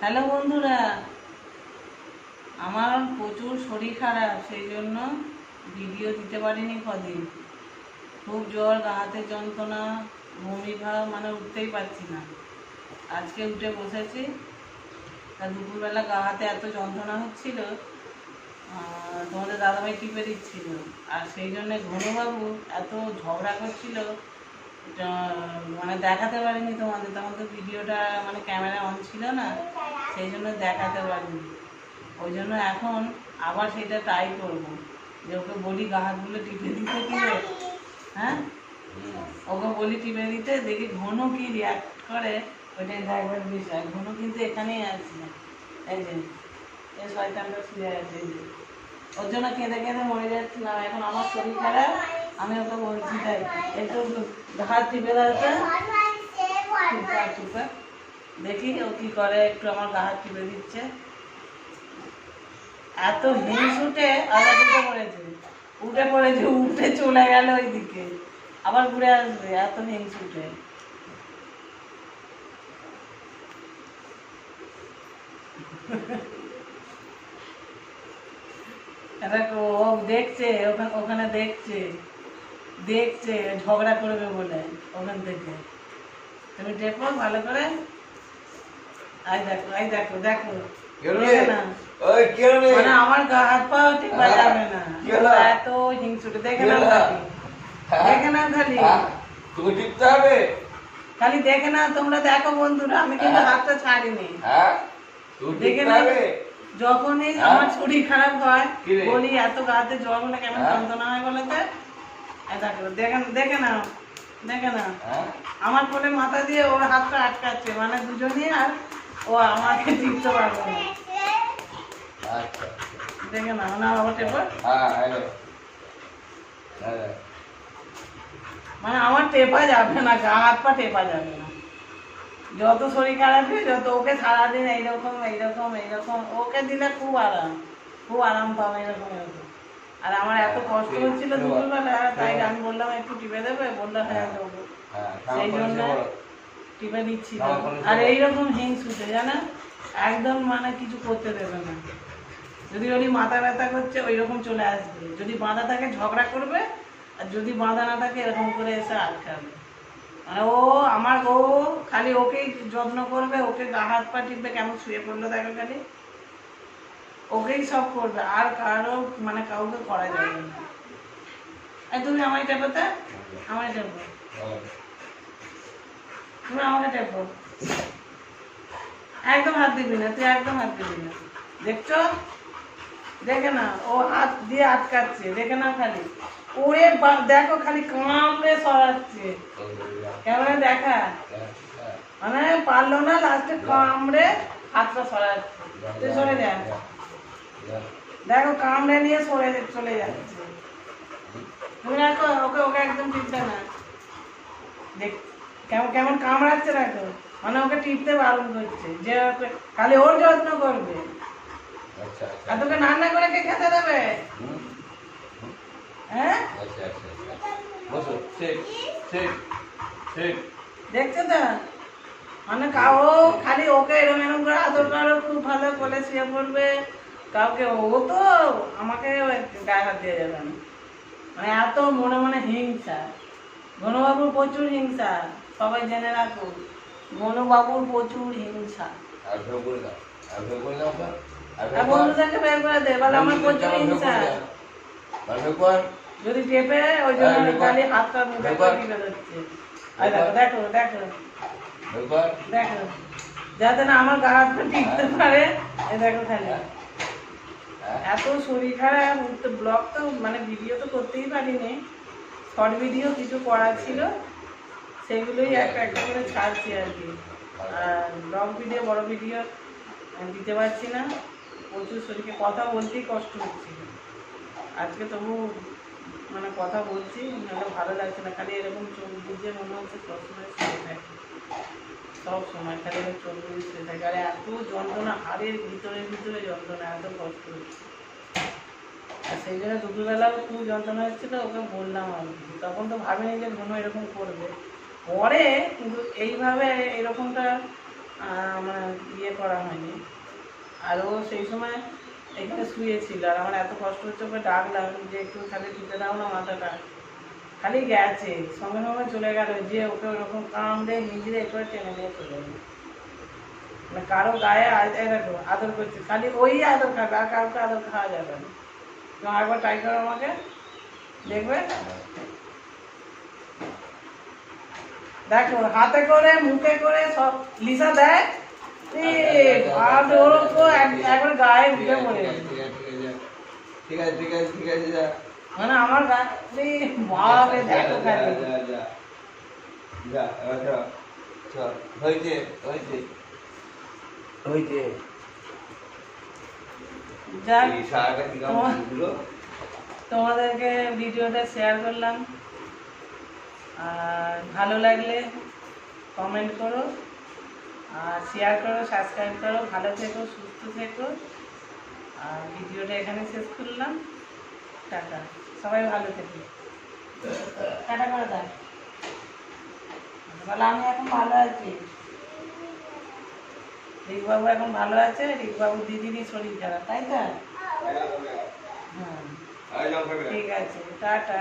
Hello বন্ধুরা, আমার প্রচুর শরীর খারাপ, সেই জন্য ভিডিও দিতে পারিনি কদিন। খুব জ্বর, গা হাতে যন্ত্রণা, বমি ভাব মানে উঠতেই পারছি না। আজকে উঠে বসেছি। তা দুপুরবেলা গা হাতে এত যন্ত্রণা হচ্ছিল তোমাদের দাদাভাই টিপে দিচ্ছিল। আর সেই জন্য ঘনবাবু এত ঝগড়া করছিল মানে দেখাতে পারিনি তোমাদের, তখন তো ভিডিওটা মানে ক্যামেরা অন ছিল না, সেই জন্য দেখাতে পারিনি। ওই জন্য এখন আবার সেটা ট্রাই করব, যে ওকে বলি গা হাতগুলো টিপে দিতে কি হ্যাঁ? ওকে বলি টিপে দিতে, দেখি ঘন কি রিয়াক্ট করে, ওইটাই ড্রাইভার বিষয়। ঘন কিন্তু এখানেই আছে। এই যে, এই শয়তানটা শুয়ে আছে। ওর জন্য কেঁদে কেঁদে মরে যাচ্ছিলাম, এখন আমার শরীর খারাপ। আমি ওকে বলছি তাই একটু হাত টিপে চুপা দেখি ও কি করে, একটু আমার গা হাত টিপে দিচ্ছে। এত হিংস উঠে আবার উঠে পড়েছে। উঠে পড়েছে, উঠে চলে গেল ওইদিকে। আবার ঘুরে আসবে, এত হিংস উঠে। দেখো দেখছে ওখানে দেখছে। দেখছে ঝগড়া করবে বলে ওখান থেকে। তুমি দেখো ভালো করে। আই দেখো আই দেখো দেখো। না। মানে আমার গা হাত পাও টিপা যাবে না। এত হিংসুটে দেখে না খালি। হ্যাঁ? দেখে না খালি। হ্যাঁ? টিপতে হবে? খালি দেখে না তোমরা দেখো বন্ধুরা আমি কিন্তু হাতটা ছাড়িনি। হ্যাঁ? দেখে না যখনই হ্যাঁ? আমার শরীর খারাপ হয় বলি এত গাতে জ্বর হলে কেমন হ্যাঁ? যন্ত্রণা হয় বলতে দেখে দেখে হ্যাঁ? আমার কোলে মাথা দিয়ে ওর হাতটা আটকাচ্ছে মানে দুজনই আর ও আমাকে টিপতে পারবে না। আচ্ছা। না টেপর হ্যাঁ হ্যাঁ মানে আমার টেপা যাবে না গা হাত পা টেপা যাবে না। যত শরীর খারাপ যত ওকে সারাদিন এইরকম এইরকম এইরকম ওকে দিলে খুব আরাম খুব আরাম পাবে এরকম এরকম। আর আমার এত কষ্ট হচ্ছিল দুপুরবেলা তাই আমি বললাম একটু টিপে দেবে? বলল হ্যাঁ দেবো। হ্যাঁ সেই জন্য টিপে দিচ্ছি আর এইরকম হিংস উঠে জানা? একদম মানে কিছু করতে দেবে না। যদি ওই মাথা ব্যথা করছে ওই রকম চলে আসবে। যদি বাঁধা থাকে ঝগড়া করবে আর যদি বাঁধা না থাকে এরকম করে এসে আটকাবে। মানে ও আমার ও খালি ওকেই যত্ন করবে ওকে গা হাত পা টিপবে কেমন শুয়ে পড়ল দেখো খালি? ওকেই সব করবে, আর কারও মানে কাউকে করা যাবে না। তুমি আমায় টেপোতে আমায় টেপো। তুমি আমাকে টেপো। একদম হাত দিবি না, তুই একদম হাত দিবি না। দেখছ? দেখে না ও হাত দিয়ে আটকাচ্ছে, দেখে না খালি। ওরে দেখো খালি কামড়ে সরাচ্ছে। ক্যামেরা দেখা? মানে পারল না লাস্টে কামড়ে হাতটা সরাচ্ছে। তুই সরে যা। দেখো কামড়ে নিয়ে সরে চলে যাচ্ছে তুমি দেখো ওকে ওকে একদম টিপতে না। দেখ কেমন কেমন কামড়াচ্ছে দেখো। মানে ওকে টিপতে বারণ করছে যে খালি ওর যত্ন করবে। আচ্ছা আচ্ছা আর তোকে রান্না করে কে খেতে দেবে? হ্যাঁ? আচ্ছা আচ্ছা আচ্ছা। বসো ঠিক ঠিক ঠিক দেখছ তো? মানে কাউ খালি ওকে এরম এরম করে আদর করো খুব ভালো কোলে শুয়ে পড়বে কাউকে ও তো আমাকে গায়ে হাত দিয়ে যাবে না। মানে এত মনে মনে হিংসা। গণবাবুর প্রচুর হিংসা সবাই জেনে রাখো গণবাবুর প্রচুর হিংসা। বন্ধুদেরকে বের করে দে বলে আমার প্রচুর। যদি টেপে ওই জন্য দেখো। খালি হাতটা মুখে আর দেখো দেখো দেখো। যাতে না আমার গা হাত পা টিপতে পারে। দেখো খালি। এত শরীর খারাপ তো ব্লগ তো মানে ভিডিও তো করতেই পারিনি। শর্ট ভিডিও কিছু করা ছিল, সেগুলোই এক একটা করে ছাড়ছি আর কি। আর ব্লগ ভিডিও বড় ভিডিও দিতে পারছি না। প্রচুর শরীরকে কথা বলতেই কষ্ট হচ্ছিল আজকে তবু মানে কথা বলছি, নাহলে ভালো লাগছে না। খালি এরকম চোখ বুঝে মনে হচ্ছে সবসময় শুয়ে থাকি। সব সময় খালি চোখ বুঝে শুয়ে থাকি। আর এত যন্ত্রণা, হাড়ের ভিতরে ভিতরে যন্ত্রণা, এত কষ্ট হচ্ছে। আর সেই জন্য দুপুরবেলাও খুব যন্ত্রণা হচ্ছিল, ওকে বললাম কি। তখন তো ভাবিনি যে ঘন এরকম করবে। পরে কিন্তু এইভাবে এরকমটা মানে ইয়ে করা হয়নি। আর ও সেই সময় এখানে শুয়েছিল আর আমার এত কষ্ট হচ্ছে, ওকে ডাকলাম যে একটু খালি টিপে দাও না মাথাটা। খালি গেছে, সঙ্গে সঙ্গে চলে গেল যে ওকে ওরকম কামড়ে হিঁচড়ে করে টেনে নিয়ে চলে গেল মানে কারও গায়ে দেখো, আদর করছে, খালি ওই আদর খাবে আর কাউকে আদর খাওয়া যাবে না। তো একবার ট্রাই করো আমাকে, দেখবে? দেখো, হাতে করে, মুখে করে সব লিসা দেয়। ঠিক আছে ঠিক আছে ঠিক আছে যা। মানে আমার গায়ে বাপরে দেখো যা, খালি। যা, যা। চল, এই সারাটা কি তোমাদেরকে ভিডিওটা শেয়ার করলাম। আর ভালো লাগলে কমেন্ট করো। শেয়ার করো সাবস্ক্রাইব করো ভালো থেকো সুস্থ থেকো। আর ভিডিওটা এখানে শেষ করলাম। টাটা। সবাই ভালো থেকো। টাটা করে দাও। বলে আমি এখন ভালো আছি। রিকবাবু এখন ভালো আছে রিকবাবু দিদিরই শরীর খারাপ তাই তো? হ্যাঁ। খাবে। ঠিক আছে টাটা।